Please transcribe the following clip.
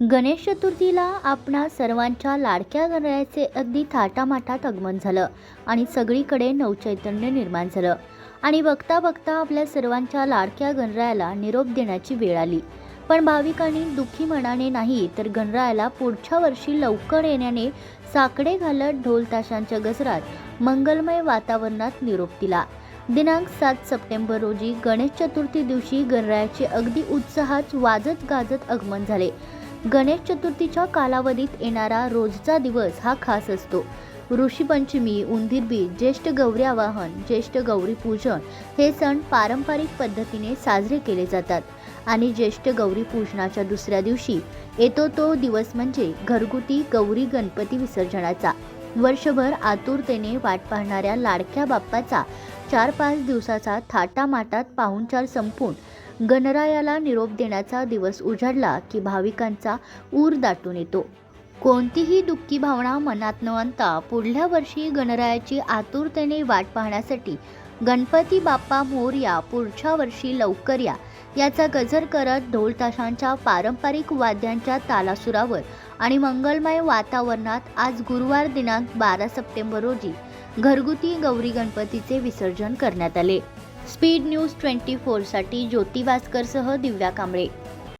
गणेश चतुर्थीला आपणा सर्वांच्या लाडक्या गणरायाचे अगदी थाटामाटात आगमन झालं आणि सगळीकडे नवचैतन्य निर्माण झालं. आणि बघता बघता आपल्या सर्वांच्या लाडक्या गणरायाला निरोप देण्याची वेळ आली. पण भाविकांनी दुःखी मनाने नाही तर गणरायाला पुढच्या वर्षी लवकर येण्याने साकडे घालत ढोल ताशांच्या गजरात मंगलमय वातावरणात निरोप दिला. दिनांक सात सप्टेंबर रोजी गणेश चतुर्थी दिवशी गणरायाचे अगदी उत्साहात वाजत गाजत आगमन झाले. गणेश चतुर्थीच्या कालावधीत येणारा रोजचा दिवस हा खास असतो. ऋषीपंचमी उंदीर बीज ज्येष्ठ गौरी आवाहन ज्येष्ठ गौरी पूजन हे सण पारंपरिक पद्धतीने साजरे केले जातात. आणि ज्येष्ठ गौरी पूजनाच्या दुसऱ्या दिवशी येतो तो दिवस म्हणजे घरगुती गौरी गणपती विसर्जनाचा. वर्षभर आतुरतेने वाट पाहणाऱ्या लाडक्या बाप्पाचा चार पाच दिवसाचा थाटामाटात पाहुणचार संपून गणरायाला निरोप देण्याचा दिवस उजाडला की भाविकांचा ऊर दाटून येतो. कोणतीही दुःखी भावना मनात न आणता पुढल्या वर्षी गणरायाची आतुरतेने वाट पाहण्यासाठी गणपती बाप्पा मोरया पुढच्या वर्षी लवकर या. याचा गजर करत ढोल ताशांच्या पारंपरिक वाद्यांच्या तालासुरावर आणि मंगलमय वातावरणात आज गुरुवार दिनांक बारा सप्टेंबर रोजी घरगुती गौरी गणपतीचे विसर्जन करण्यात आले. स्पीड न्यूज ट्वेंटी फोरसाठी ज्योती भास्करसह दिव्या कांबळे.